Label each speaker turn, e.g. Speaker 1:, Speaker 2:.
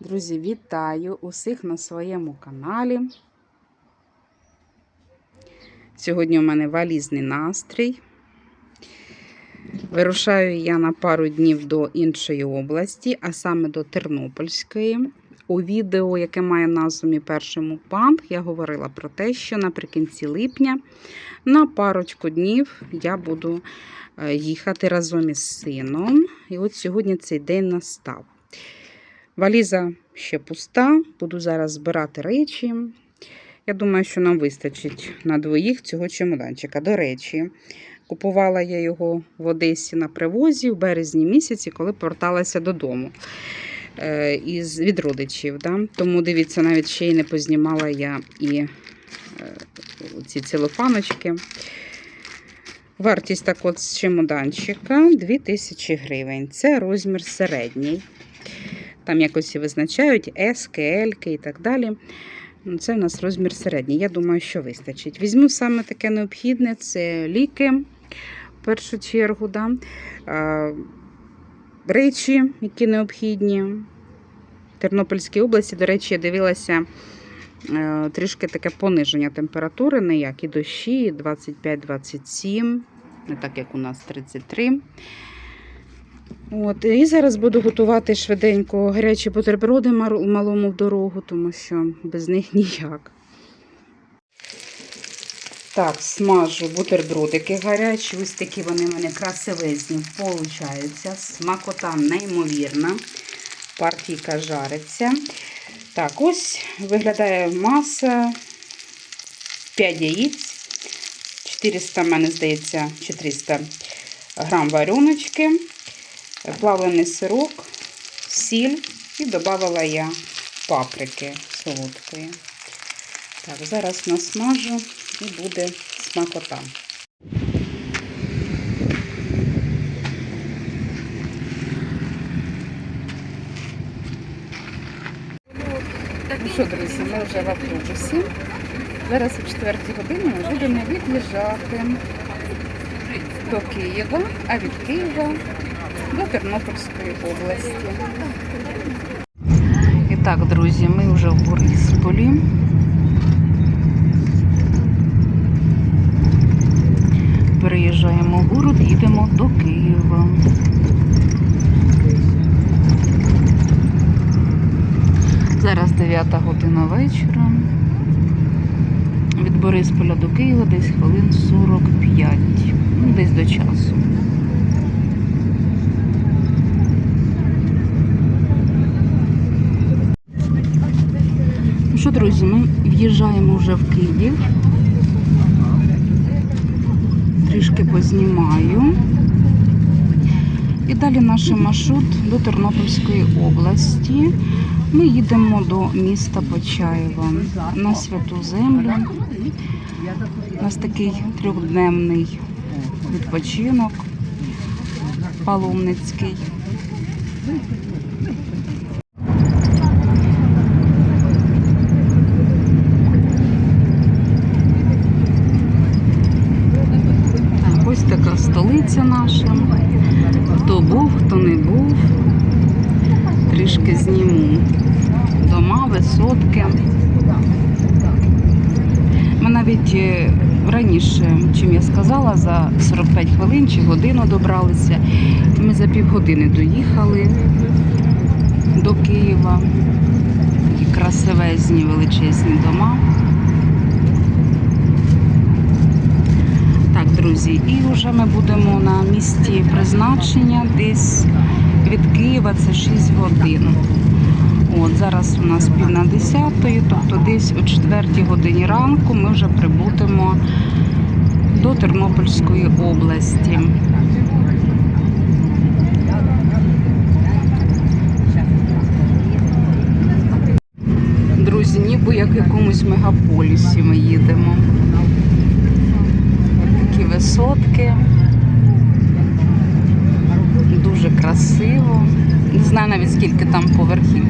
Speaker 1: Друзі, вітаю усіх на своєму каналі. Сьогодні у мене валізний настрій. Вирушаю я на пару днів до іншої області, а саме до Тернопільської. У відео, яке має назву «Мій перший мукбанг», я говорила про те, що наприкінці липня на парочку днів я буду е, їхати разом із сином. І от сьогодні цей день настав. Валіза ще пуста, буду зараз збирати речі. Я думаю, що нам вистачить на двоїх цього чемоданчика. До речі, купувала я його в Одесі на привозі в березні місяці, коли поверталася додому е, із від родичів. Да? Тому дивіться, навіть ще й не познімала я і е, ці целофаночки. Вартість так от з чемоданчика 2000 гривень. Це розмір середній. Там якось визначають S, L і так далі. Ну, Це у нас розмір середній. Я думаю, що вистачить. Візьму саме таке необхідне: це ліки в першу чергу. Да? Речі, які необхідні. В Тернопільській області, до речі, я дивилася е, трішки таке пониження температури, не як і дощі, 25-27, не так як у нас 33. От, і зараз буду готувати швиденько гарячі бутерброди малому в дорогу, тому що без них ніяк. Так, смажу бутербродики гарячі. Ось такі вони в мене красивезні получаються. Смакота неймовірна. Партійка жариться. Так, ось виглядає маса 5 яєць. 400, в мене здається, 400 грам вареночки плавлений сирок, сіль і додавала я паприки солодкої. Так, зараз насмажу і буде смакота. Ну що, друзі, ми вже в автобусі. Зараз о 4 годині ми будемо від'їжджати до Києва, а від Києва до Тернопільської області. І так, друзі, ми вже в Борисполі. Переїжджаємо в город, їдемо до Києва. Зараз 9 година вечора. Від Борисполя до Києва десь хвилин 45. Ну, десь до часу. Ну що, друзі, ми в'їжджаємо вже в Київ. Трішки познімаю. І далі наш маршрут до Тернопільської області. Ми їдемо до міста Почаєва на святу землю. У нас такий трьохденний відпочинок паломницький. Так, ось така столиця наша. Хто був, хто не був. Трішки зніму. Дома, висотки. Ми навіть е, раніше, чим я сказала, за 45 хвилин чи годину добралися. Ми за півгодини доїхали до Києва. Красивезні величезні дома. Так, друзі, і вже ми будемо на місці призначення десь від Києва це 6 годин. От зараз у нас пів на десятої, тобто десь о 4 годині ранку ми вже прибудемо до Тернопільської області. Друзі, ніби як якомусь мегаполісі ми їдемо. Висотки. Дуже красиво. Не знаю навіть скільки там поверхів.